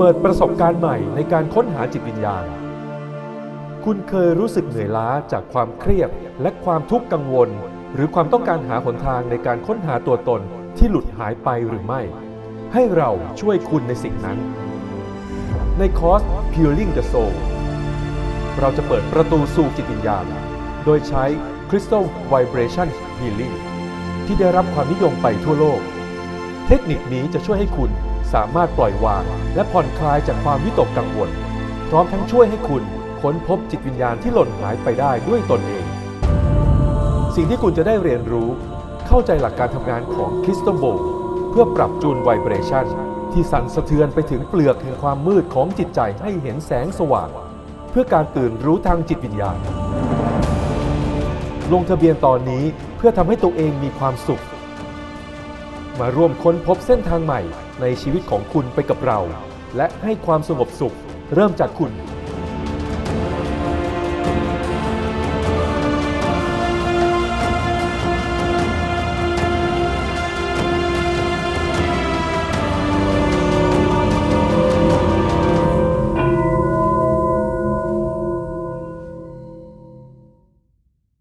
เปิดประสบการณ์ใหม่ในการค้นหาจิตวิญญาณ คุณเคยรู้สึกเหนื่อยล้าจากความเครียดและความทุกข์กังวล หรือความต้องการหาหนทางในการค้นหาตัวตนที่หลุดหายไปหรือไม่ ให้เราช่วยคุณในสิ่งนั้น ในคอร์ส Peeling the Soul เราจะเปิดประตูสู่จิตวิญญาณ โดยใช้ Crystal Vibration Healing ที่ได้รับความนิยมไปทั่วโลก เทคนิคนี้จะช่วยให้คุณ สามารถปล่อยวาง และผ่อนคลายจากความวิตกกังวล พร้อมทั้งช่วยให้คุณค้นพบจิตวิญญาณที่หล่นหายไปได้ด้วยตนเอง สิ่งที่คุณจะได้เรียนรู้ เข้าใจหลักการทำงานของคริสตัลโบเพื่อปรับจูนไวเบรชันที่สั่นสะเทือนไปถึงเปลือกแห่งความมืดของจิตใจให้เห็นแสงสว่าง เพื่อการตื่นรู้ทางจิตวิญญาณ ลงทะเบียนตอนนี้เพื่อทำให้ตัวเองมีความสุข มาร่วมค้นพบเส้นทางใหม่ ในชีวิตของคุณไปกับเรา และให้ความสงบสุข เริ่มจากคุณ